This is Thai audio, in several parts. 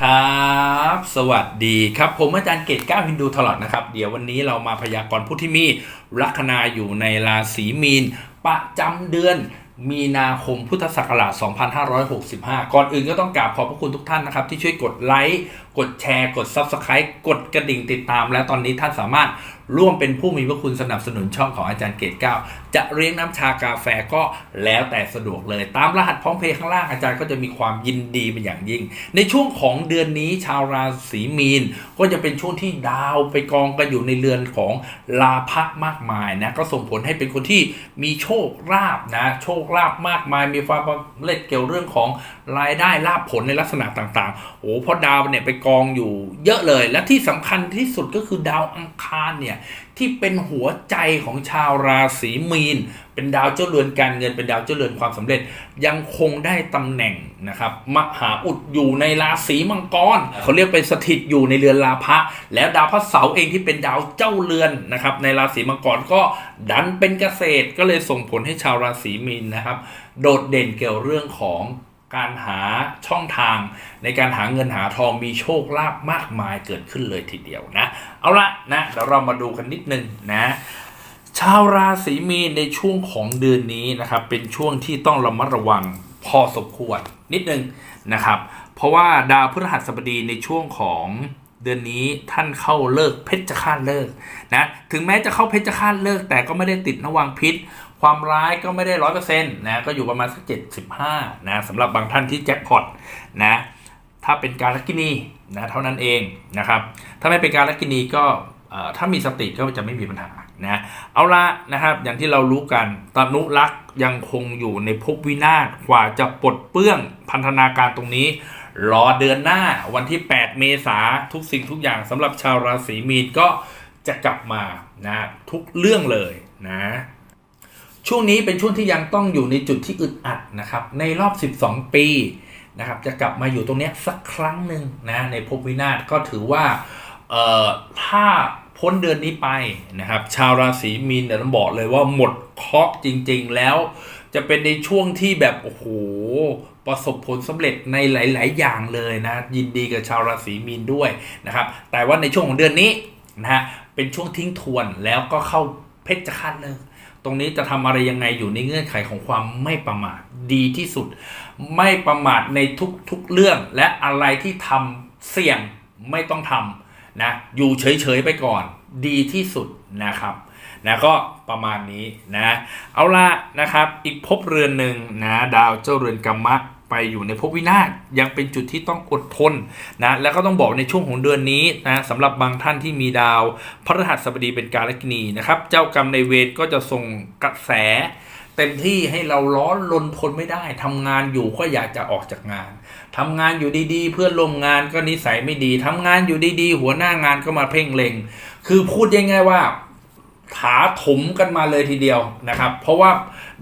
ครับ สวัสดีครับ ผมอาจารย์เกตก้าวฮินดูตลอดนะครับ เดี๋ยววันนี้เรามาพยากรณ์ผู้ที่มีลัคนาอยู่ในราศีมีน ประจำเดือนมีนาคมพุทธศักราช 2565 ก่อนอื่นก็ต้องกราบขอบพระคุณทุกท่านนะครับ ที่ช่วยกดไลค์กดแชร์กด Subscribe กดกระดิ่งติดตาม และตอนนี้ท่านสามารถร่วมเป็นผู้มีพระคุณสนับสนุนช่องของอาจารย์เกตก้าจะเรียงน้ำชากาแฟก็แล้วแต่สะดวกเลย ตามรหัสพร้อมเพย์ข้างล่างอาจารย์ก็จะมีความยินดีเป็นอย่างยิ่ง ในช่วงของเดือนนี้ชาวราศีมีน ก็จะเป็นช่วงที่ดาวไปกองกันอยู่ในเรือนของลาภะมากมายนะก็ส่งผลให้เป็นคนที่มีโชคลาภนะโชคลาภมากมาย มีความเร็จเกี่ยวเรื่องของรายได้ลาภผลในลักษณะต่างๆโอ้เพราะดาวเนี่ยไปกองอยู่เยอะเลย และที่สำคัญที่สุดก็คือดาวอังคารเนี่ยที่เป็นหัวใจของชาวราศีมีน เป็นดาวเจ้าเรือนการเงินเป็นดาวเจ้าเรือนความสำเร็จ ยังคงได้ตำแหน่งนะครับมหาอุดอยู่ในราศีมังกรเขาเรียกเป็นสถิตอยู่ในเรือนลาภะแล้วดาวพระเสาร์เองที่เป็นดาวเจ้าเรือนนะครับในราศีมังกรก็ดันเป็นเกษตรก็เลยส่งผลให้ชาวราศีมีนนะครับ โดดเด่นเกี่ยวเรื่องของ การหาช่องทาง ในการหาเงินหาทองมีโชคลาภมากมายเกิดขึ้นเลยทีเดียวนะ เอาละนะเดี๋ยวเรามาดูกันนิดนึงนะชาวราศีมีนในช่วงของเดือนนี้นะครับ เป็นช่วงที่ต้องระมัดระวังพอสมควรนิดนึงนะครับ เพราะว่าดาวพฤหัสบดีในช่วงของเดือนนี้ท่านเข้าเลิกเพชฌฆาตเลิกนะถึงแม้จะเข้าเพชฌฆาตเลิกแต่ก็ไม่ได้ติดนวังพิษ ความร้ายก็ไม่ได้ร้อยเปอร์เซ็นต์นะก็อยู่ประมาณสักเจ็ดสิบห้านะสำหรับบางท่านที่แจ็คพอตนะถ้าเป็นการลักกินีนะเท่านั้นเองนะครับถ้าไม่เป็นการลักกินีก็ถ้ามีสติก็จะไม่มีปัญหานะเอาละนะครับอย่างที่เรารู้กันตนุรักษ์ยังคงอยู่ในภพวินาศกว่าจะปลดเปื้องพันธนาการตรงนี้ รอเดือนหน้าวันที่ 8 เมษาทุกสิ่งทุกอย่างสำหรับชาวราศีมีนก็จะกลับมานะทุกเรื่องเลยนะ ช่วงนี้เป็นช่วงที่ยังต้องอยู่ในจุดที่อึดอัดนะครับ ในรอบ 12 ปีนะครับจะกลับมาอยู่ตรงนี้สักครั้งหนึ่งนะในภพวินาศก็ถือว่าเอ่อถ้าพ้นเดือนนี้ไปนะครับ ชาวราศีมีนเดี๋ยวต้องบอกเลยว่าหมดเคราะห์จริง ๆ แล้ว จะเป็นในช่วงที่แบบโอ้โหประสบผลสำเร็จในหลาย ๆ อย่างเลยนะ ยินดีกับชาวราศีมีนด้วยนะครับ แต่ว่าในช่วงของเดือนนี้นะฮะเป็นช่วงทิ้งทวนแล้วก็เข้าเพชรฆาตเลิก รงนี้จะทำอะไรยังไงอยู่ในเงื่อนไขของความไม่ประมาทดีที่สุด ไม่ประมาทในทุกๆเรื่อง และอะไรที่ทำเสี่ยงไม่ต้องทำนะอยู่เฉยๆไปก่อนดีที่สุดนะครับนะก็ประมาณนี้นะเอาละนะครับอีกภพเรือนหนึ่งนะดาวเจ้าเรือนกรรมะ ไปอยู่ในภพวินาศยังเป็นจุดที่ต้องอดทนนะแล้วก็ต้องบอกในช่วงของเดือนนี้นะสำหรับบางท่านที่มีดาวพฤหัสบดีเป็นการกินีนะครับเจ้ากรรมในเวรก็จะส่งกระแสเต็มที่ให้เราร้อนลนทนไม่ได้ทำงานอยู่ก็อยากจะออกจากงานทำงานอยู่ดีๆ เพื่อนร่วมงานก็นิสัยไม่ดีทำงานอยู่ดีๆ หัวหน้างานก็มาเพ่งเล็ง คือพูดง่ายๆว่าถาถมกันมาเลยทีเดียวนะครับ เพราะว่า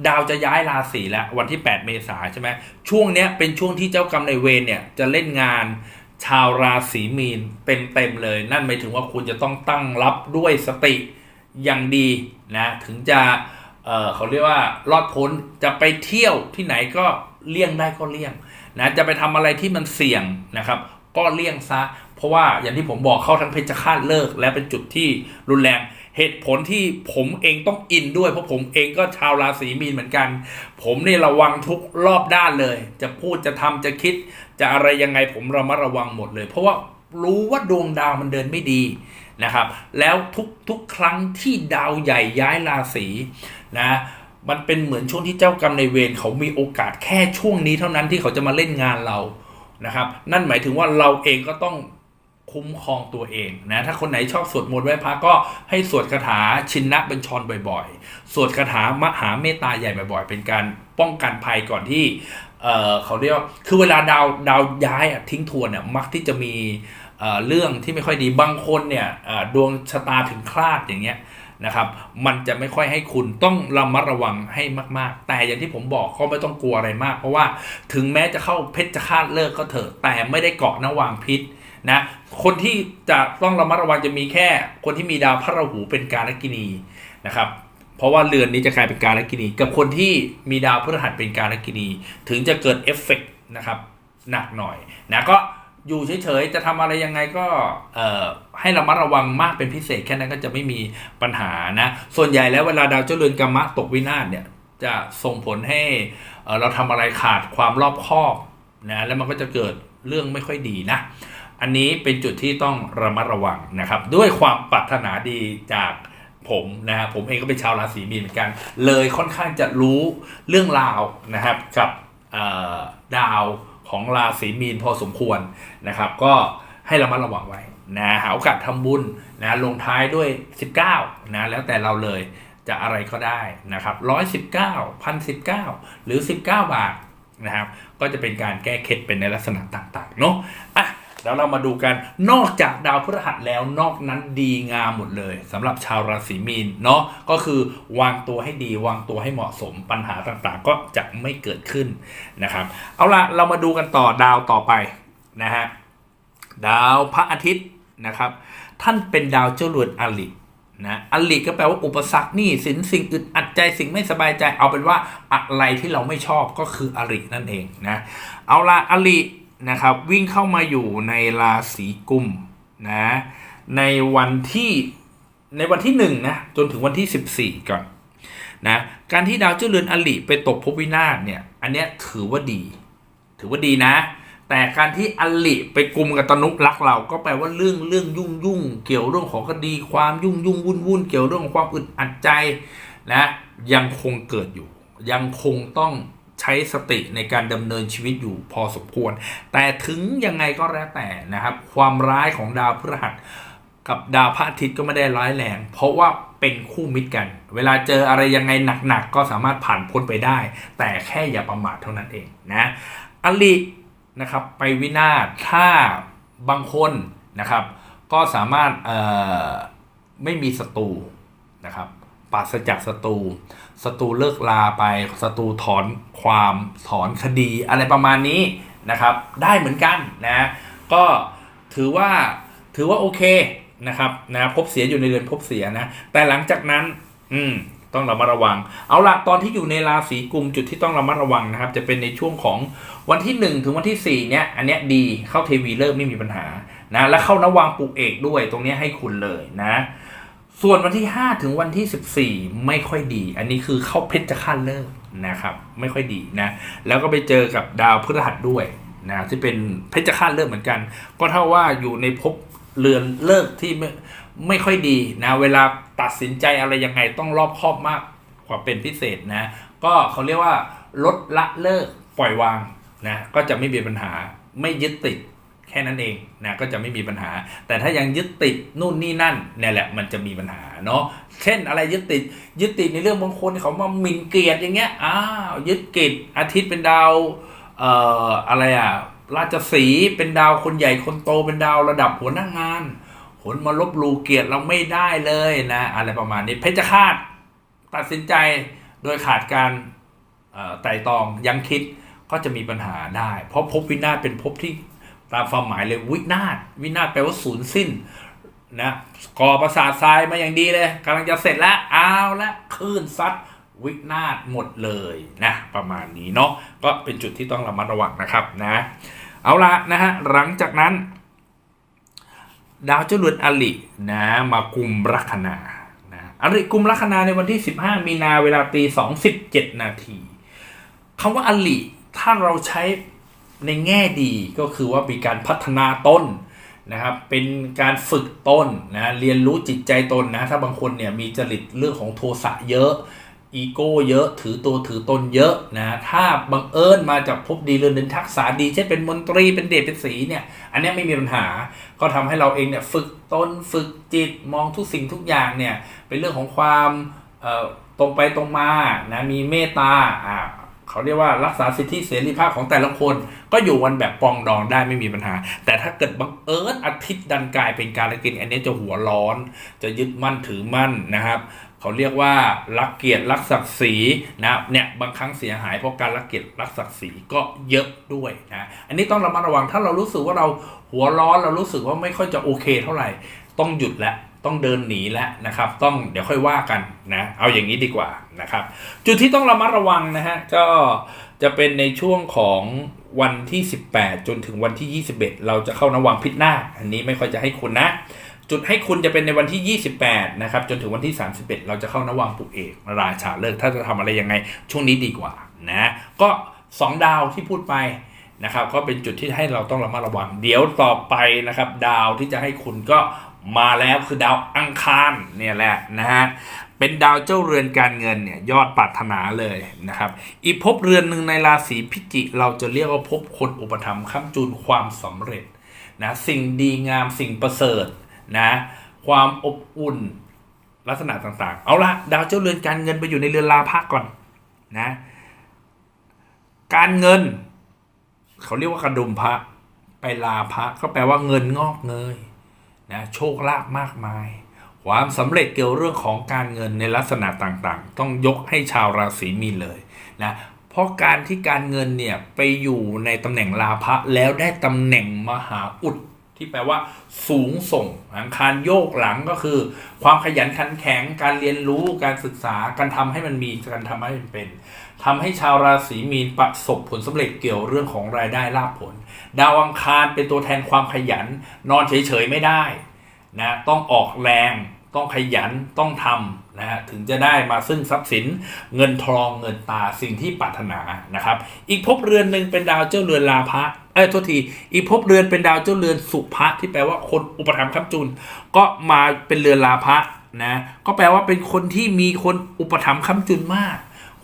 ดาวจะย้ายราศีแล้ววันที่ 8 เมษาใช่ไหมช่วงเนี้ยเป็นช่วงที่เจ้ากรรมนายเวรเนี่ยจะเล่นงานชาวราศีมีนเต็มๆเลย นั่นหมายถึงว่าคุณจะต้องตั้งรับด้วยสติอย่างดีนะถึงจะเอ่อเขาเรียกว่ารอดพ้นจะไปเที่ยวที่ไหนก็เลี่ยงได้ก็เลี่ยงนะจะไปทำอะไรที่มันเสี่ยงนะครับ ก็เลี่ยงซะ เพราะว่าอย่างที่ผมบอกเข้าทั้งเพชฌฆาตเลิก และเป็นจุดที่รุนแรง เหตุผลที่ผมเองต้องอินด้วย เพราะผมเองก็ชาวราศีมีนเหมือนกัน ผมนี่ระวังทุกรอบด้านเลย จะพูดจะทำจะคิด จะอะไรยังไงผมระมัดระวังหมดเลย เพราะว่ารู้ว่าดวงดาวมันเดินไม่ดีนะครับ แล้วทุกทุกครั้งที่ดาวใหญ่ย้ายราศีนะมันเป็นเหมือนช่วงที่เจ้ากรรมในเวรเขามีโอกาสแค่ช่วงนี้เท่านั้นที่เขาจะมาเล่นงานเรานะครับ นั่นหมายถึงว่าเราเองก็ต้อง คุ้มครองตัวเองนะถ้าคนไหนชอบสวดมนต์ไหว้พระก็ให้สวดคาถาชินนะเป็นชรบ่อยๆ สวดคาถามหาเมตตาใหญ่บ่อยๆ เป็นการป้องกันภัยก่อนที่เเขาเรียกคือเวลาดาวดาวย้ายทิ้งทวนเนี่ยมักที่จะมีเเรื่องที่ไม่ค่อยดีบางคนเนี่ยดวงชะตาถึงคลาดอย่างเงี้ยนะครับมันจะไม่ค่อยให้คุณต้องระมัดระวังให้มาก ๆ แต่อย่างที่ผมบอกก็ไม่ต้องกลัวอะไรมาก เพราะว่าถึงแม้จะเข้าเพชฌฆาตเลิกก็เถอะแต่ไม่ได้เกาะนวางพิษ นะคนที่จะต้องระมัดระวังจะมีแค่ คนที่มีดาวพระราหูเป็นการกินีนะครับเพราะว่าเรือนนี้จะกลายเป็นการกินี กับคนที่มีดาวพฤหัสเป็นการกินี ถึงจะเกิดเอฟเฟกต์นะครับหนักหน่อยนะก็อยู่เฉยๆ จะทำอะไรยังไงก็ให้ระมัดระวังมากเป็นพิเศษแค่นั้นก็จะไม่มีปัญหานะ ส่วนใหญ่แล้วเวลาดาวเจ้าเรือนกรรมะตกวินาศเนี่ยจะส่งผลให้เราทำอะไรขาดความรอบคอบนะแล้วมันก็จะเกิดเรื่องไม่ค่อยดีนะ อันนี้เป็นจุดที่ต้องระมัดระวังนะครับ ด้วยความปรารถนาดีจากผมนะฮะผมเองก็เป็นชาวราศีมีนเหมือนกัน เลยค่อนข้างจะรู้เรื่องราวนะครับกับดาวของราศีมีนพอสมควรนะครับ ก็ให้ระมัดระวังไว้นะหาโอกาสทำบุญนะลงท้ายด้วย 19นะแล้วแต่เราเลยจะอะไรก็ได้นะครับ119 1,019หรือ 19 บาทนะครับ ก็จะเป็นการแก้เคล็ดเป็นในลักษณะต่างๆเนาะอะ แล้วเรามาดูกันนอกจากดาวพฤหัสแล้วนอกนั้นดีงามหมดเลยสำหรับชาวราศีมีนเนาะก็คือวางตัวให้ดีวางตัวให้เหมาะสมปัญหาต่างๆ ก็จะไม่เกิดขึ้นนะครับเอาละเรามาดูกันต่อดาวต่อไปนะฮะดาวพระอาทิตย์นะครับ ท่านเป็นดาวเจ้าเรือนอลินะอลิก็แปลว่าอุปสรรคนี่สินสิ่งอึดอัดใจสิ่งไม่สบายใจเอาเป็นว่าอะไรที่เราไม่ชอบก็คืออรินั่นเองนะเอาละอลิ นะครับวิ่งเข้ามาอยู่ในราศีกุมนะในวันที่ในวันที่หนึ่งนะจนถึงวันที่ 14 ก่อนนะการที่ดาวเจ้าเรือนอลิไปตกภพวินาศเนี่ยอันเนี้ยถือว่าดี ถือว่าดีนะ แต่การที่อลิไปกลุ่มกับตนุรักเราก็แปลว่าเรื่องเรื่องยุ่งยุ่งเกี่ยวเรื่องของคดีความยุ่งยุ่งวุ่นวุ่นเกี่ยวเรื่องของความอึดอัดใจนะยังคงเกิดอยู่ ยังคงต้อง ใช้สติในการดำเนินชีวิตอยู่พอสมควร แต่ถึงยังไงก็แล้วแต่นะครับ ความร้ายของดาวพฤหัสกับดาวพระอาทิตย์ก็ไม่ได้ร้ายแรง เพราะว่าเป็นคู่มิตรกัน เวลาเจออะไรยังไงหนักๆก็สามารถผ่านพ้นไปได้ แต่แค่อย่าประมาทเท่านั้นเองนะอลินะครับไปวินาศถ้าบางคนนะครับ ก็สามารถเออไม่มีศัตรูนะครับ ปราศจากศัตรูศัตรูเลิกลาไปศัตรูถอนความถอนคดีอะไรประมาณนี้นะครับ ได้เหมือนกันนะก็ถือว่าถือว่าโอเคนะครับนะพบเสียอยู่ในเดือนพบเสียนะ แต่หลังจากนั้น อืมต้องระมัดระวัง เอาละตอนที่อยู่ในราศีกุมจุดที่ต้องระมัดระวังนะครับ จะเป็นในช่วงของวันที่ 1 ถึงวันที่ 4 เนี่ยอันเนี้ยดีเข้าเทวีเลิกไม่มีปัญหานะ และเข้านวังปลูกเอกด้วยตรงเนี้ยให้คุณเลยนะ ส่วนวันที่ 5 ถึงวันที่ 14 ไม่ค่อยดี อันนี้คือเข้าเพชรฆาตเลิกนะครับ ไม่ค่อยดีนะ แล้วก็ไปเจอกับดาวพฤหัสด้วยนะที่เป็นเพชรฆาตเลิกเหมือนกัน ก็เท่าว่าอยู่ในภพเรือนเลิกที่ไม่ไม่ค่อยดีนะ เวลาตัดสินใจอะไรยังไงต้องรอบคอบมากกว่าเป็นพิเศษนะ ก็เขาเรียกว่าลดละเลิกปล่อยวางนะก็จะไม่มีปัญหาไม่ยึดติด ค่นั้นเองนะก็จะไม่มีปัญหา แต่ถ้ายังยึดติดนู่นนี่นั่นเนี่ยแหละมันจะมีปัญหาเนาะเช่นอะไรยึดติดยึดติดในเรื่องบางคนเขามาหมิ่นเกียรติอย่างเงี้ยอ้าวยึดเกียรติอาทิตย์เป็นดาวเอ่ออะไรอะราชสีเป็นดาวคนใหญ่คนโตเป็นดาวระดับหัวหน้างานผลมาลบลูเกียรติเราไม่ได้เลยนะ อะไรประมาณนี้เพชฌฆาตตัดสินใจโดยขาดการไต่ตองยังคิดก็จะมีปัญหาได้ เพราะภพวินาศเป็นภพที่ ตามความหมายเลยวินาศวินาศแปลว่าศูนย์สิ้นนะก่อประสาททรายมาอย่างดีเลยกำลังจะเสร็จแล้วเอาละคลื่นซัดวินาศหมดเลยนะประมาณนี้เนาะก็เป็นจุดที่ต้องระมัดระวังนะครับนะเอาละนะฮะหลังจากนั้น ดาวเจ้าเรือนอลินะมากุมลัคนานะอริกุมลัคนาในวันที่ 15 มีนาเวลาตี2.17 นาทีคำว่าอลิถ้าเราใช้ ในแง่ดีก็คือว่ามีการพัฒนาต้นนะครับเป็นการฝึกต้นนะเรียนรู้จิตใจตนนะถ้าบางคนเนี่ยมีจริตเรื่องของโทสะเยอะอีโก้เยอะถือตัวถือตนเยอะนะถ้าบังเอิญมาจากภพดีเรือนเดินทักษะดีเช่นเป็นมนตรีเป็นเดชเป็นสีเนี่ยอันนี้ไม่มีปัญหา ก็ทำให้เราเองเนี่ยฝึกตนฝึกจิตมองทุกสิ่งทุกอย่างเนี่ยเป็นเรื่องของความตรงไปตรงมานะมีเมตตาอ่า เขาเรียกว่ารักษาสิทธิเสรีภาพของแต่ละคน ก็อยู่วันแบบปองดองได้ไม่มีปัญหา แต่ถ้าเกิดบังเอิญอาทิตย์ดันกลายเป็นการละกินอันนี้จะหัวร้อน จะยึดมั่นถือมั่นนะครับเขาเรียกว่ารักเกียรติรักศักดิ์ศรีนะเนี่ยบางครั้งเสียหายเพราะการรักเกียรติรักศักดิ์ศรีก็เยอะด้วยนะอันนี้ต้องระมัดระวังถ้าเรารู้สึกว่าเราหัวร้อนเรารู้สึกว่าไม่ค่อยจะโอเค เท่าไหร่ต้องหยุดแล้วต้องเดินหนีแล้วนะครับ ต้องเดี๋ยวค่อยว่ากันนะเอาอย่างนี้ดีกว่า นะครับ จุดที่ต้องระมัดระวังนะฮะก็จะเป็นในช่วงของวันที่ 18 จนถึงวันที่ 21 เราจะเข้านวังพิษหน้า อันนี้ไม่ค่อยจะให้คุณนะ จุดให้คุณจะเป็นในวันที่ 28 นะครับ จนถึงวันที่ 31 เราจะเข้านวังปุเอก ราชาเลิกษ์ถ้าจะทำอะไรยังไง ช่วงนี้ดีกว่านะก็ 2 ดาวที่พูดไปนะครับก็เป็นจุดที่ให้เราต้องระมัดระวัง เดี๋ยวต่อไปนะครับ ดาวที่จะให้คุณก็มาแล้วคือดาวอังคารเนี่ยแหละนะฮะ เป็นดาวเจ้าเรือนการเงินเนี่ยยอดปรารถนาเลยนะครับ อีกภพเรือนหนึ่งในราศีพิจิกเราจะเรียกว่าภพคนอุปถัมภ์ค้ำจุนความสำเร็จนะสิ่งดีงามสิ่งประเสริฐนะความอบอุ่นลักษณะต่างๆ เอาละดาวเจ้าเรือนการเงินไปอยู่ในเรือนลาภะก่อนนะการเงิน เขาเรียกว่ากระดุมพระไปลาพระก็แปลว่าเงินงอกเงยนะโชคลาภมากมาย ความสำเร็จเกี่ยวเรื่องของการเงินในลักษณะต่างๆ ต้องยกให้ชาวราศีมีนเลยนะเพราะการที่การเงินเนี่ยไปอยู่ในตำแหน่งลาภะแล้วได้ตำแหน่งมหาอุดที่แปลว่าสูงส่งอังคารโยกหลังก็คือ ความขยันขันแข็งการเรียนรู้การศึกษาการทำให้มันมีการทำให้มันเป็นทำให้ชาวราศีมีนประสบผลสำเร็จเกี่ยวเรื่องของรายได้ลาภผล ดาวอังคารเป็นตัวแทนความขยัน นอนเฉยๆไม่ได้นะต้องออกแรง ต้องขยันต้องทำนะฮะถึงจะได้มาซึ่งทรัพย์สินเงินทองเงินตาสิ่งที่ปรารถนานะครับ อีกภพเรือนหนึ่งเป็นดาวเจ้าเรือนลาภะเอ้ยโทษทีอีกภพเรือนเป็นดาวเจ้าเรือนสุภะที่แปลว่าคนอุปถัมภ์ค้ำจุน ก็มาเป็นเรือนลาภะนะก็แปลว่าเป็นคนที่มีคนอุปถัมภ์ค้ำจุนมาก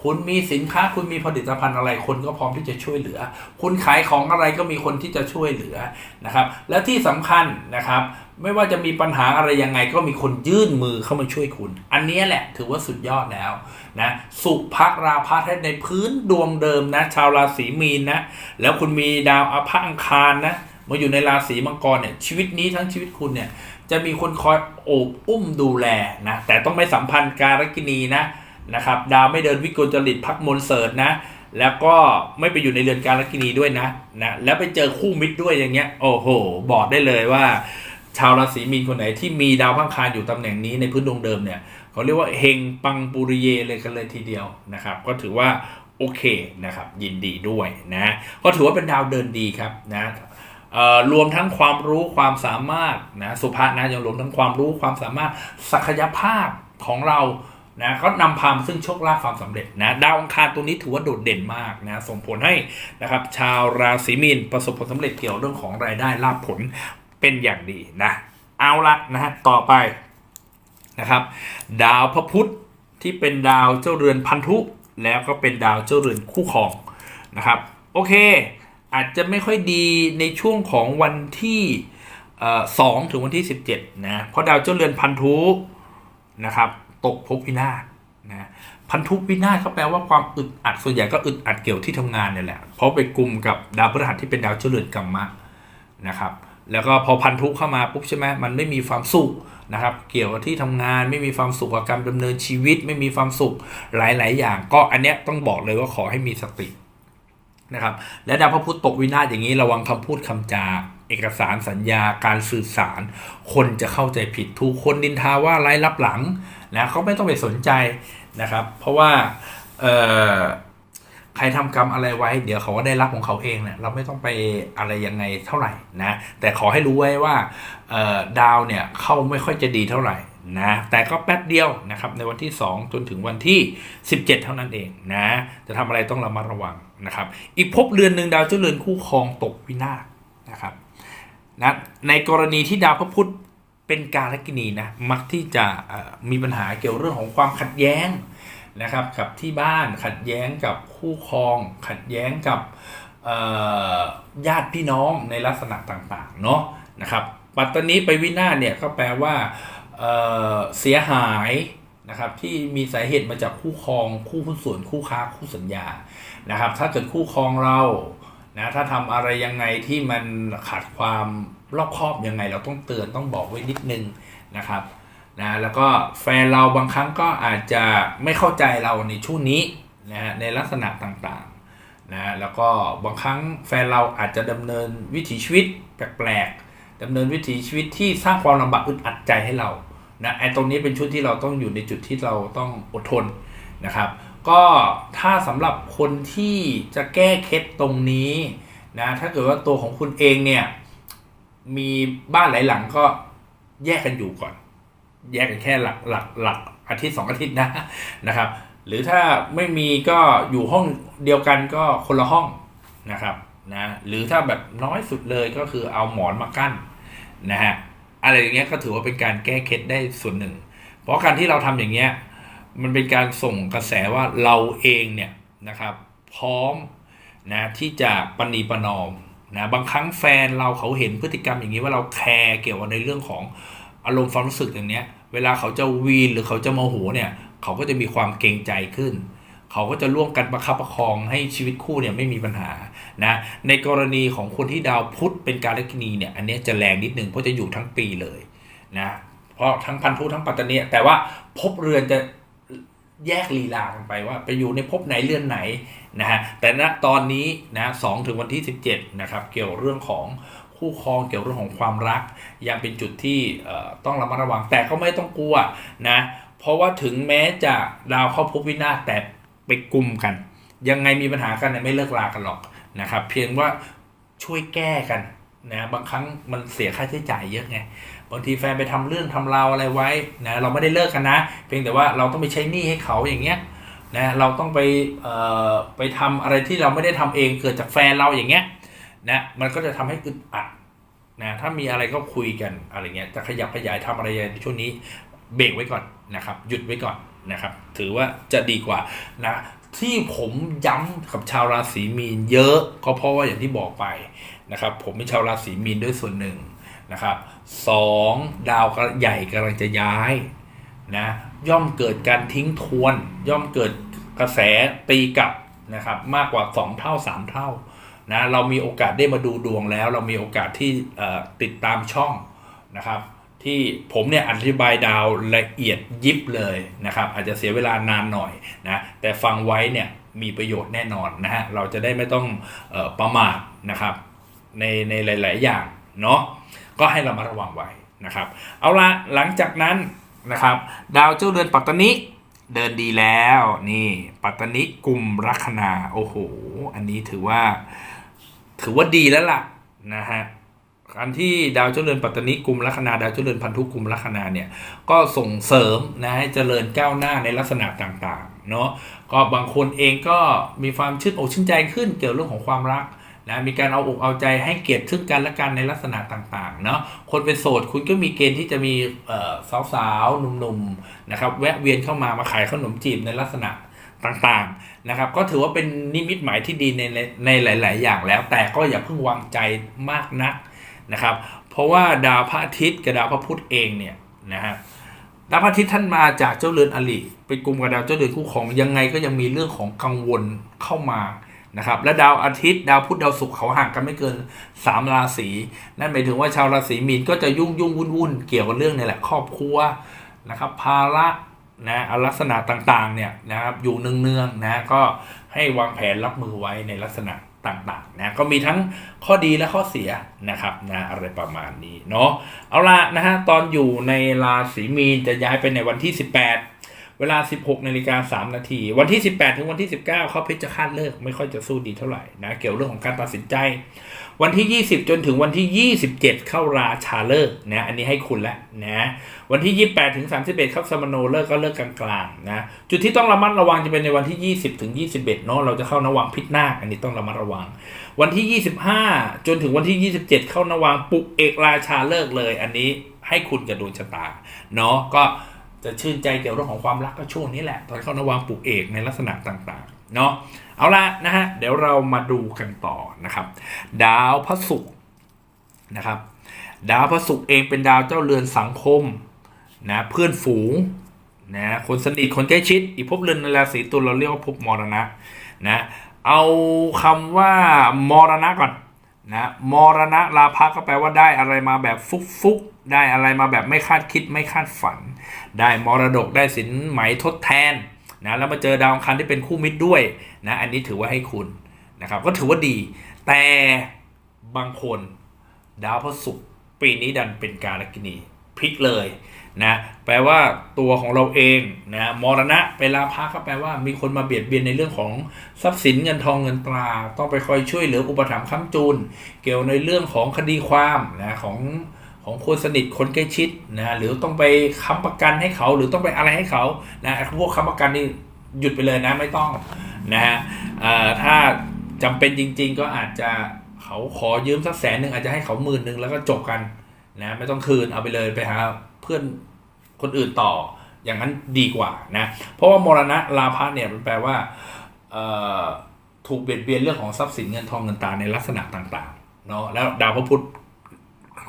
คุณมีสินค้าคุณมีผลิตภัณฑ์อะไรคนก็พร้อมที่จะช่วยเหลือ คุณขายของอะไรก็มีคนที่จะช่วยเหลือนะครับ และที่สำคัญนะครับ ไม่ว่าจะมีปัญหาอะไรยังไงก็มีคนยื่นมือเข้ามาช่วยคุณ อันนี้แหละถือว่าสุดยอดแล้วนะสุภราพะให้ในพื้นดวงเดิมนะ ชาวราศีมีนนะ แล้วคุณมีดาวอภังคารนะมาอยู่ในราศีมังกรเนี่ยชีวิตนี้ทั้งชีวิตคุณเนี่ยจะมีคนคอยโอบอุ้มดูแลนะแต่ต้องไม่สัมพันธ์การกินีนะนะครับดาวไม่เดินวิกลจริตพักมนเสิร์ตนะแล้วก็ไม่ไปอยู่ในเรือนการลักินีด้วยนะนะแล้วไปเจอคู่มิตรด้วยอย่างเงี้ยโอ้โห บอกได้เลยว่า ชาวราศีมีนคนไหนที่มีดาวพังคารอยู่ตำแหน่งนี้ในพื้นดวงเดิมเนี่ยเขาเรียกว่าเฮงปังปุริเยเลยกันเลยทีเดียวนะครับ ก็ถือว่าโอเคนะครับ ยินดีด้วยนะก็ถือว่าเป็นดาวเดินดีครับนะรวมทั้งความรู้ความสามารถนะสุภาษนะยังรวมทั้งความรู้ความสามารถศักยภาพของเรานะก็นำพามาซึ่งโชคลาภความสำเร็จนะดาวอังคารตัวนี้ถือว่าโดดเด่นมากนะส่งผลให้นะครับชาวราศีมีนประสบผลสำเร็จเกี่ยวเรื่องของรายได้ลาภผล เป็นอย่างดีนะ เอาละนะฮะต่อไปนะครับ ดาวพระพุธที่เป็นดาวเจ้าเรือนพันธุ แล้วก็เป็นดาวเจ้าเรือนคู่ครองนะครับ โอเค อาจจะไม่ค่อยดีในช่วงของวันที่สองถึงวันที่ 17นะเพราะดาวเจ้าเรือนพันธุนะครับ ตกภพวินาศนะพันธุวินาศก็แปลว่าความอึดอัดส่วนใหญ่ก็อึดอัดเกี่ยวที่ทำงานเนี่ยแหละเพราะไปกลุ่มกับดาวพฤหัสที่เป็นดาวเจริญกรรมะนะครับ แล้วก็พอพันธุเข้ามาปุ๊บใช่ไหมมันไม่มีความสุขนะครับเกี่ยวกับที่ทำงานไม่มีความสุขกับการดำเนินชีวิต ไม่มีความสุขหลาย ๆ อย่าง ก็อันเนี้ยต้องบอกเลยว่าขอให้มีสตินะครับและดาวพระพุธตกวินาศอย่างนี้ระวังคำพูดคำจา เอกสารสัญญาการสื่อสาร คนจะเข้าใจผิดถูกคนดินทาว่าไร้รับหลังนะเขาไม่ต้องไปสนใจนะครับ เพราะว่าเอ่อ ใครทำกรรมอะไรไว้ เดี๋ยวเขาก็ได้รับของเขาเองเนี่ยเราไม่ต้องไปอะไรยังไงเท่าไหร่นะแต่ขอให้รู้ไว้ว่าดาวเนี่ยเข้าไม่ค่อยจะดีเท่าไหร่นะแต่ก็แป๊บเดียวนะครับในวันที่ 2 จนถึงวันที่ 17 เท่านั้นเองนะจะทำอะไรต้องระมัดระวังนะครับ อีกภพเรือนหนึ่งดาวเจ้าเรือนคู่ครองตกวินาศนะครับนะในกรณีที่ดาวพระพุธเป็นการลกินีนะมักที่จะมีปัญหาเกี่ยวเรื่องของความขัดแย้ง นะครับกับที่บ้านขัดแย้งกับคู่ครอง ขัดแย้งกับญาติพี่น้องในลักษณะต่างๆเนาะนะครับปัตตานีไปวินาศเนี่ยก็แปลว่าเเสียหายนะครับที่มีสาเหตุมาจากคู่ครองคู่หุ้นส่วนคู่ค้าคู่สัญญานะครับ ถ้าเกิดคู่ครองเรานะถ้าทำอะไรยังไงที่มันขาดความรอบคอบยังไง เราต้องเตือนต้องบอกไว้นิดนึงนะครับ นะแล้วก็แฟนเราบางครั้งก็อาจจะไม่เข้าใจเราในช่วงนี้นะในลักษณะต่างๆนะแล้วก็บางครั้งแฟนเราอาจจะดำเนินวิถีชีวิตแปลกๆดำเนินวิถีชีวิตที่สร้างความลำบากอึดอัดใจให้เรานะไอ้ตรงนี้เป็นชุดที่เราต้องอยู่ในจุดที่เราต้องอดทนนะครับ ก็ถ้าสำหรับคนที่จะแก้เคล็ดตรงนี้นะถ้าเกิดว่าตัวของคุณเองเนี่ยมีบ้านหลายหลังก็แยกกันอยู่ก่อน แยกกันแค่หลักหลักหลักอาทิตย์สองอาทิตย์นะนะครับ หรือถ้าไม่มีก็อยู่ห้องเดียวกันก็คนละห้องนะครับนะหรือถ้าแบบน้อยสุดเลยก็คือเอาหมอนมากั้นนะฮะอะไรอย่างเงี้ยก็ถือว่าเป็นการแก้เคล็ดได้ส่วนหนึ่ง เพราะการที่เราทำอย่างเงี้ยมันเป็นการส่งกระแสว่าเราเองเนี่ยนะครับพร้อมนะที่จะปณีประนอมนะบางครั้งแฟนเราเขาเห็นพฤติกรรมอย่างนี้ว่าเราแคร์เกี่ยวกับในเรื่องของ อารมณ์ความรู้สึกอย่างเนี้ย เวลาเขาจะวีนหรือเขาจะโมโหเนี่ย เขาก็จะมีความเกรงใจขึ้น เขาก็จะร่วมกันประคับประคองให้ชีวิตคู่เนี่ยไม่มีปัญหานะในกรณีของคนที่ดาวพุธเป็นการเลกินีเนี่ยอันนี้จะแรงนิดนึงเพราะจะอยู่ทั้งปีเลยนะเพราะทั้งพันธุทั้งปัตตานีแต่ว่าภพเรือนจะแยกลีลากันไปว่าไปอยู่ในภพไหนเรือนไหนนะฮะแต่ณตอนนี้นะสองถึงวันที่ 17นะครับเกี่ยวเรื่องของ คู่ครองเกี่ยวเรื่องของความรัก ยังเป็นจุดที่ต้องระมัดระวังแต่ก็ไม่ต้องกลัวนะเพราะว่าถึงแม้จะดาวเข้าภพวินาศแต่ไปกลุ่มกัน ยังไงมีปัญหากันไม่เลิกลากันหรอกนะครับเพียงว่าช่วยแก้กันนะบางครั้งมันเสียค่าใช้จ่ายเยอะไงบางทีแฟนไปทำเรื่องทำราวอะไรไว้นะเราไม่ได้เลิกกันนะ เพียงแต่ว่าเราต้องไปใช้หนี้ให้เขาอย่างเงี้ยนะเราต้องไปเอ่อไปทำอะไรที่เราไม่ได้ทำเองเกิดจากแฟนเราอย่างเงี้ย นะมันก็จะทำให้อึดอัดนะถ้ามีอะไรก็คุยกันอะไรเงี้ยจะขยับขยายทำอะไรในช่วงนี้เบรกไว้ก่อนนะครับ หยุดไว้ก่อนนะครับ ถือว่าจะดีกว่านะที่ผมย้ำกับชาวราศีมีนเยอะก็เพราะว่าอย่างที่บอกไปนะครับ ผมเป็นชาวราศีมีนด้วยส่วนหนึ่งนะครับสองดาวใหญ่กำลังจะย้ายนะย่อมเกิดการทิ้งทวน ย่อมเกิดกระแสตีกลับนะครับ มากกว่า 2 เท่า 3 เท่า นะเรามีโอกาสได้มาดูดวงแล้ว เรามีโอกาสที่ติดตามช่องนะครับ ที่ผมเนี่ยอธิบายดาวละเอียดยิบเลยนะครับ อาจจะเสียเวลานานหน่อยนะแต่ฟังไว้เนี่ยมีประโยชน์แน่นอนนะฮะเราจะได้ไม่ต้องออประมาทนะครับในในหลาย ๆ อย่างเนาะก็ให้เรามาระวังไว้นะครับ เอาละหลังจากนั้นนะครับ ดาวเจ้าเดือนปัตตนิเดินดีแล้วนี่ปัตตนิกลุ่มลัคนาโอ้โห อันนี้ถือว่า ถือว่าดีแล้วล่ะนะฮะการที่ดาวเจริญปัตตนิกลุ่มลัคนาดาวเจริญพันธุกลุ่มลัคนาเนี่ยก็ส่งเสริมนะให้เจริญก้าวหน้าในลักษณะต่างๆเนาะก็บางคนเองก็มีความชื่นอกชื่นใจขึ้นเกี่ยวเรื่องของความรักนะมีการเอาอกเอาใจให้เกียรติซึ่งกันและกันในลักษณะต่างๆเนาะคนเป็นโสดคุณก็มีเกณฑ์ที่จะมีสาวๆหนุ่มๆนะครับแวะเวียนเข้ามามาขายขนมจีบในลักษณะ ต่างๆนะครับ ก็ถือว่าเป็นนิมิตหมายที่ดีในในในหลาย ๆ อย่างแล้ว แต่ก็อย่าเพิ่งวางใจมากนักนะครับ เพราะว่าดาวพระอาทิตย์กับดาวพระพุธเองเนี่ยนะฮะดาวพระอาทิตย์ท่านมาจากเจ้าเรือนอลิเป็นกลุ่มกับดาวเจ้าเรือนคู่ของยังไงก็ยังมีเรื่องของกังวลเข้ามานะครับและดาวอาทิตย์ดาวพุธดาวศุกร์เขาห่างกันไม่เกิน 3 ราศีนั่นหมายถึงว่าชาวราศีมีนก็จะยุ่งยุ่งวุ่นวุ่นเกี่ยวกับเรื่องนี่แหละครอบครัวนะครับภาระ นะลักษณะต่างๆเนี่ยนะครับอยู่เนืองๆนะก็ให้วางแผนรับมือไว้ในลักษณะต่างๆนะก็มีทั้งข้อดีและข้อเสียนะครับนะอะไรประมาณนี้เนาะเอาละนะฮะตอนอยู่ในราศีมีนจะย้ายไปในวันที่ 18 เวลา 16นาฬิกา3นาทีวันที่ 18 ถึงวันที่ 19 เขาเพชรฆาเลิกไม่ค่อยจะสู้ดีเท่าไหร่นะเกี่ยวเรื่องของการตัดสินใจ วันที่ 20 จนถึงวันที่ 27 เข้าราชาเลิกนะอันนี้ให้คุณแล้วนะวันที่ 28 ถึง 31เข้าสมโนเลิกก็เลิกกลางๆนะจุดที่ต้องระมัดระวังจะเป็นในวันที่ 20 ถึง 21เนาะเราจะเข้านวังพิษนาคอันนี้ต้องระมัดระวัง วันที่ 25 จนถึงวันที่ 27 เข้านวังปุกเอกราชาเลิกเลย อันนี้ให้คุณกับดวงชะตาเนาะก็จะชื่นใจเกี่ยวเรื่องของความรักก็ช่วงนี้แหละตอนเข้านวังปุกเอกในลักษณะต่างๆเนาะ เอาละนะฮะเดี๋ยวเรามาดูกันต่อนะครับ ดาวพระศุกร์นะครับ ดาวพระศุกร์เองเป็นดาวเจ้าเรือนสังคมนะเพื่อนฝูงนะคนสนิทคนใกล้ชิด อีกภพเรือนในราศีตุลเราเรียกว่าภพมรณะนะเอาคำว่ามรณะก่อนนะมรณะลาภะก็แปลว่าได้อะไรมาแบบฟุกฟุกๆได้อะไรมาแบบไม่คาดคิดไม่คาดฝัน ได้มรดกได้สินไหมทดแทน นะแล้วมาเจอดาวอังคารที่เป็นคู่มิตรด้วยนะอันนี้ถือว่าให้คุณนะครับก็ถือว่าดี แต่บางคนดาวพระศุกร์ปีนี้ดันเป็นการกินีพลิกเลยนะแปลว่าตัวของเราเองนะมรณะไปลาภะก็แปลว่ามีคนมาเบียดเบียนในเรื่องของทรัพย์สินเงินทองเงินตรา ต้องไปคอยช่วยเหลืออุปถัมภ์ค้ำจูนเกี่ยวในเรื่องของคดีความนะของ ของคนสนิทคนใกล้ชิดนะหรือต้องไปค้ำประกันให้เขาหรือต้องไปอะไรให้เขานะพวกค้ำประกันนี่หยุดไปเลยนะไม่ต้องนะฮะถ้าจำเป็นจริง ๆ ก็อาจจะเขาขอยืมสักแสนหนึ่งอาจจะให้เขาหมื่นหนึ่งแล้วก็จบกันนะไม่ต้องคืนเอาไปเลยไปหาเพื่อนคนอื่นต่ออย่างนั้นดีกว่านะเพราะว่ามรณะลาภะเนี่ยมันแปลว่าถูกเบียดเบียนเรื่องของทรัพย์สินเงินทองเงินตาในลักษณะต่างๆเนาะแล้วดาวพระพุธ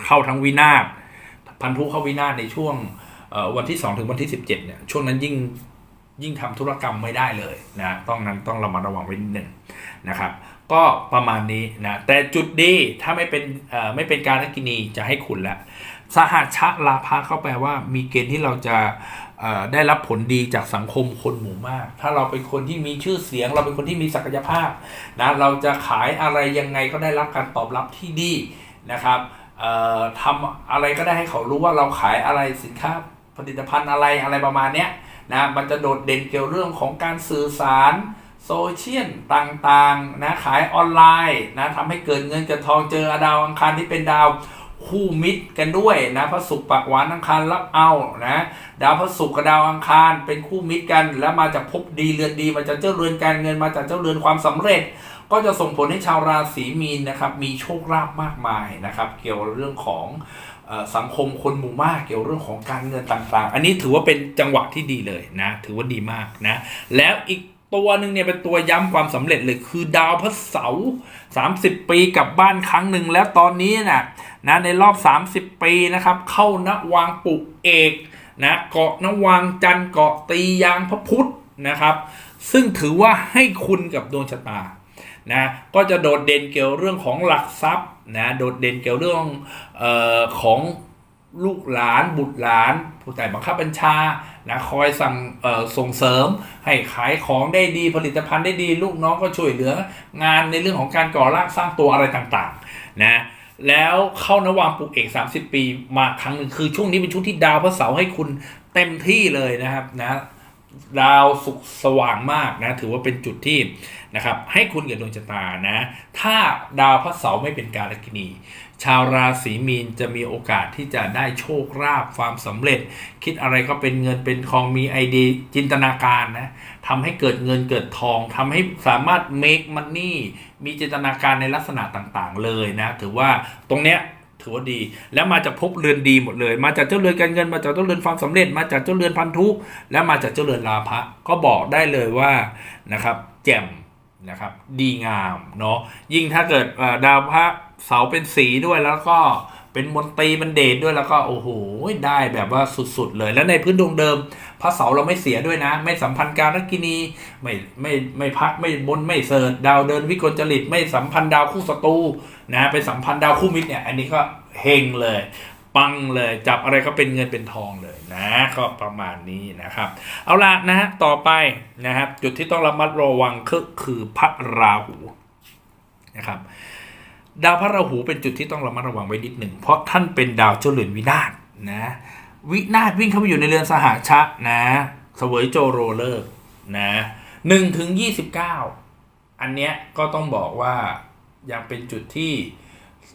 เข้าทั้งวินาศพันธุเข้าวินาศในช่วงวันที่ 2 ถึงวันที่ 17เนี่ยช่วงนั้นยิ่งยิ่งทำธุรกรรมไม่ได้เลยนะต้องนั้นต้องระมัดระวังไว้นิดหนึ่งนะครับ ก็ประมาณนี้นะแต่จุดดีถ้าไม่เป็นไม่เป็นการกินีจะให้คุณละสหัชะลาภะเข้าแปลว่ามีเกณฑ์ที่เราจะได้รับผลดีจากสังคมคนหมู่มาก ถ้าเราเป็นคนที่มีชื่อเสียง เราเป็นคนที่มีศักยภาพนะเราจะขายอะไรยังไงก็ได้รับการตอบรับที่ดีนะครับ ทำอะไรก็ได้ให้เขารู้ว่าเราขายอะไรสินค้าผลิตภัณฑ์อะไรอะไรประมาณเนี้ยนะมันจะโดดเด่นเกี่ยวเรื่องของการสื่อสารโซเชียลต่างๆนะขายออนไลน์นะทำให้เกิดเงินเกิดทองเจอดาวอังคารที่เป็นดาวคู่มิตรกันด้วยนะพระศุกร์ปากหวานอังคารรับเอานะดาวพระศุกร์กับดาวอังคารเป็นคู่มิตรกัน แล้วมาจากภพดีเรือนดีมาจากเจ้าเรือนการเงินมาจากเจ้าเรือนความสำเร็จ ก็จะส่งผลให้ชาวราศีมีนนะครับมีโชคลาภมากมายนะครับ เกี่ยวเรื่องของอสังคมคนหมู่มากเกี่ยวเรื่องของการเงินต่างๆ อันนี้ถือว่าเป็นจังหวะที่ดีเลยนะ ถือว่าดีมากนะ แล้วอีกตัวหนึ่งเนี่ยเป็นตัวย้ำความสำเร็จเลยคือดาวพระเสาร์30 ปีกลับบ้านครั้งหนึ่งแล้วตอนนี้นะนะในรอบ 30 ปีนะครับ เข้านวางปุกเอกนะเกาะนวางจันเกาะตียางพระพุธนะครับ ซึ่งถือว่าให้คุณกับดวงชะตา นะก็จะโดดเด่นเกี่ยวเรื่องของหลักทรัพย์นะโดดเด่นเกี่ยวเรื่องออของลูกหลานบุตรหลานผู้ใต้บังคับบัญชานะคอยสั่งส่งเสริม ให้ขายของได้ดีผลิตภัณฑ์ได้ดี ลูกน้องก็ช่วยเหลืองานในเรื่องของการก่อร่างสร้างตัวอะไรต่างๆนะแล้วเข้านวามปลูกเอก 30 ปีมาครั้งหนึ่งคือช่วงนี้เป็นช่วงที่ดาวพระเสาร์ให้คุณเต็มที่เลยนะครับนะดาวสุขสว่างมากนะถือว่าเป็นจุดที่ นะครับให้คุณกับดวงชะตานะถ้าดาวพระเสาร์ไม่เป็นการกินีชาวราศีมีนจะมีโอกาสที่จะได้โชคลาภความสำเร็จ คิดอะไรก็เป็นเงินเป็นทองมีไอเดียจินตนาการนะทำให้เกิดเงินเกิดทองทำให้สามารถ make money มีจินตนาการในลักษณะต่างๆ เลยนะ ถือว่าตรงเนี้ยถือว่าดีแล้วมาจากภพเรือนดีหมดเลย มาจากเจ้าเรือนการเงินมาจากเจ้าเรือนความสำเร็จ มาจากเจ้าเรือนพันธุและมาจากเจ้าเรือนลาภะก็บอกได้เลยว่านะครับแจ่ม นะครับ ดีงามเนาะยิ่งถ้าเกิดดาวพระเสาเป็นสีด้วยแล้วก็เป็นมนตรีมันเดชด้วยแล้วก็โอ้โหได้แบบว่าสุดๆเลย แล้วในพื้นดวงเดิม พระเสาเราไม่เสียด้วยนะ ไม่สัมพันธ์การนักกินีไม่ไม่ไม่พักไม่บนไม่เสิร์ดาวเดินวิกลจริตไม่สัมพันธ์ดาวคู่ศัตรูนะไปสัมพันธ์ดาวคู่มิตรเนี่ยอันนี้ก็เฮงเลย ปังเลยจับอะไรก็เป็นเงินเป็นทองเลย นะก็ประมาณนี้นะครับ เอาละนะฮะต่อไปนะครับ จุดที่ต้องระมัดระวังก็คือพระราหูนะครับ ดาวพระราหูเป็นจุดที่ต้องระมัดระวังไว้นิดหนึ่งเพราะท่านเป็นดาวเจ้าเรือนวินาศนะ วินาศวิ่งเข้าไปอยู่ในเรือนสหชะนะเสวยโจโรเลิกษ์นะหนึ่งถึงยี่สิบเก้าอันเนี้ยก็ต้องบอกว่ายังเป็นจุดที่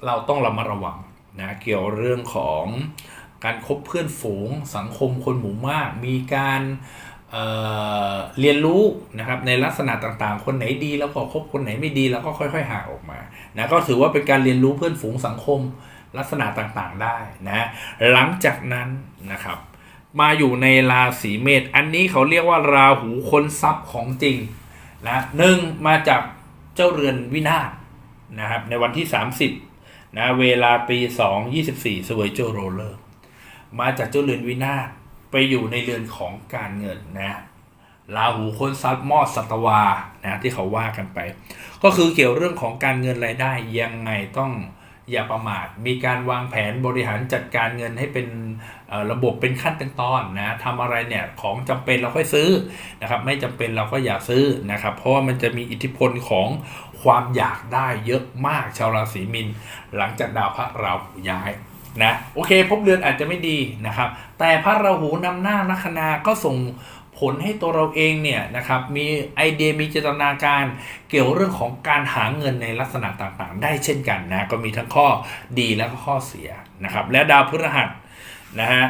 เราต้องระมัดระวังนะเกี่ยวเรื่องของ การคบเพื่อนฝูง สังคมคนหมู่มาก มีการเเรียนรู้นะครับในลักษณะต่างๆ คนไหนดีแล้วก็คบคนไหนไม่ดีแล้วก็ค่อยๆห่างออกมานะก็ถือว่าเป็นการเรียนรู้เพื่อนฝูงสังคมลักษณะต่างๆได้นะหลังจากนั้นนะครับมาอยู่ในราศีเมษอันนี้เขาเรียกว่าราหูค้นทรัพย์ของจริงนะหนึ่งมาจากเจ้าเรือนวินาศนะครับในวันที่ 30นะเวลาปี 2 24สวยโจโรเลอร์ มาจากเจ้าเรือนวินาศไปอยู่ในเรือนของการเงินนะราหูค้นทรัพย์มอดสัตวานะที่เขาว่ากันไป ก็คือเกี่ยวเรื่องของการเงินรายได้ยังไงต้องอย่าประมาท มีการวางแผนบริหารจัดการเงินให้เป็นระบบเป็นขั้นเป็นตอนนะทำอะไรเนี่ยของจำเป็นเราค่อยซื้อนะครับไม่จำเป็นเราก็อย่าซื้อนะครับ เพราะว่ามันจะมีอิทธิพลของความอยากได้เยอะมากชาวราศีมินหลังจากดาวพระราหูย้าย นะโอเคพบเดือนอาจจะไม่ดีนะครับ แต่พระราหูนำหน้าลัคนาก็ส่งผลให้ตัวเราเองเนี่ยนะครับมีไอเดียมีจินตนาการเกี่ยวเรื่องของการหาเงินในลักษณะต่างๆ ได้เช่นกันนะก็มีทั้งข้อดีและข้อเสียนะครับและดาวพฤหัสนะฮะ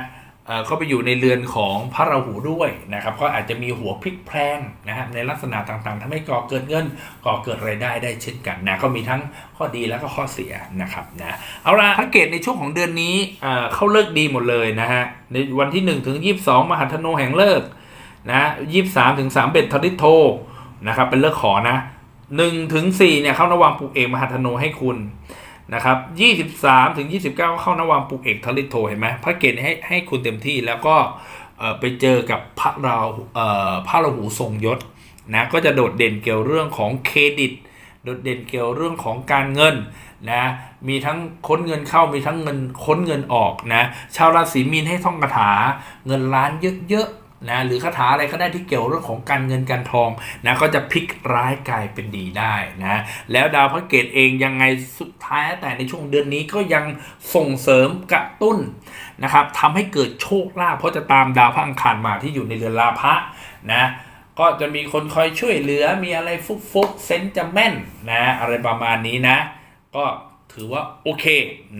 เข้าไปอยู่ในเรือนของพระราหูด้วยนะครับ ก็อาจจะมีหัวพลิกแพลงนะฮะในลักษณะต่างๆทำให้ก่อเกิดเงินก่อเกิดรายได้ได้เช่นกันนะก็มีทั้งข้อดีและก็ข้อเสียนะครับนะเอาละสังเกตในช่วงของเดือนนี้เข้าเลิกดีหมดเลยนะฮะในวันที่1ถึง22 มหันธนูแห่งเลิกนะยี่สามถึงสามเบ็ดทริโทนะครับเป็นเลิกขอนะ1ถึง4เนี่ยเข้านวังปลูกเอกมหันธนูให้คุณ นะครับ23ถึง29ก็เข้านวามปลูกเอกทลิโทเห็นไหมพระเกตให้ให้คุณเต็มที่แล้วก็ไปเจอกับพระราพระราหูทรงยศนะก็จะโดดเด่นเกี่ยวเรื่องของเครดิต โดดเด่นเกี่ยวเรื่องของการเงินนะมีทั้งค้นเงินเข้ามีทั้งเงินค้นเงินออกนะชาวราศีมีนให้ท่องคาถาเงินล้านเยอะ นะหรือคาถาอะไรก็ได้ที่เกี่ยวเรื่องของการเงินการทองนะก็จะพลิกร้ายกลายเป็นดีได้นะแล้วดาวพระเกตเองยังไงสุดท้ายแต่ในช่วงเดือนนี้ก็ยังส่งเสริมกระตุ้นนะครับทำให้เกิดโชคลาภเพราะจะตามดาวพระอังคารมาที่อยู่ในเรือนลาภะนะก็จะมีคนคอยช่วยเหลือมีอะไรฟุกฟุกเซนจะแม่นนะอะไรประมาณนี้นะ ก็ถือว่าโอเค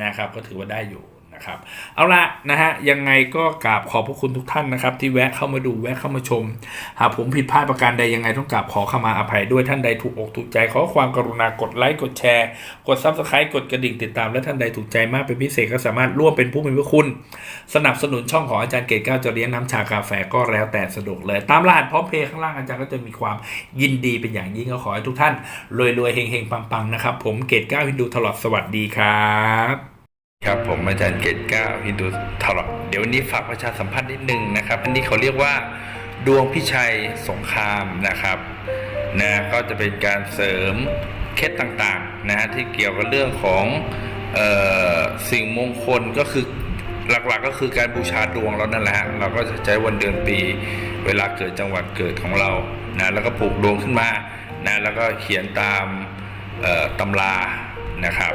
นะครับก็ถือว่าได้อยู่ นะครับเอาละนะฮะยังไงก็กราบขอบพระคุณทุกท่านนะครับ ที่แวะเข้ามาดูแวะเข้ามาชม หากผมผิดพลาดประการใดยังไงต้องกราบขอขมาอภัยด้วยท่านใดถูกอกถูกใจ ขอความกรุณากดไลค์กดแชร์ กดซับสไครต์กดกระดิ่งติดตามและท่านใดถูกใจมากเป็นพิเศษก็สามารถร่วมเป็นผู้มีพระคุณ สนับสนุนช่องของอาจารย์เกตเก้าจะเลี้ยงน้ำชากาแฟก็แล้วแต่สะดวกเลย ตามรหัสพร้อมเพย์ข้างล่างอาจารย์ก็จะมีความยินดีเป็นอย่างยิ่งก็ขอให้ทุกท่านรวยรวยๆเฮงเฮงๆปังๆนะครับผมเกตเก้าฮินดูตลอดสวัสดีครับ ครับผมอาจารย์เกตเก้าฮินดูตลอดเดี๋ยววันนี้ฝากประชาสัมพันธ์นิดนึงนะครับ อันนี้เขาเรียกว่าดวงพิชัยสงครามนะครับนะก็จะเป็นการเสริมเคล็ดต่างๆนะฮะที่เกี่ยวกับเรื่องของเออสิ่งมงคลก็คือหลักๆก็คือการบูชาดวงเรานั่นแหละฮะเราก็จะใช้วันเดือนปีเวลาเกิดจังหวัดเกิดของเรานะแล้วก็ปลูกดวงขึ้นมานะแล้วก็เขียนตามตำรานะครับ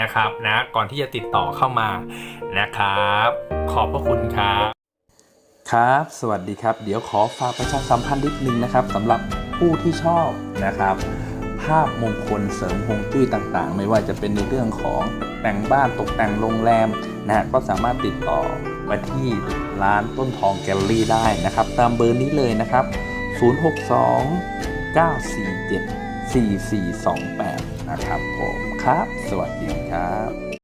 นะครับนะก่อนที่จะติดต่อเข้ามานะครับ ขอบพระคุณครับครับ สวัสดีครับ เดี๋ยวขอฝากประชาสัมพันธ์นิดนึงนะครับสำหรับผู้ที่ชอบนะครับภาพมงคลเสริมฮวงจุ้ยต่างๆ ไม่ว่าจะเป็นในเรื่องของแต่งบ้านตกแต่งโรงแรมนะฮะก็สามารถติดต่อมาที่ร้านต้นทองแกลลี่ได้นะครับ ตามเบอร์นี้เลยนะครับ 062 947 4428นะครับผมครับ สวัสดีครับ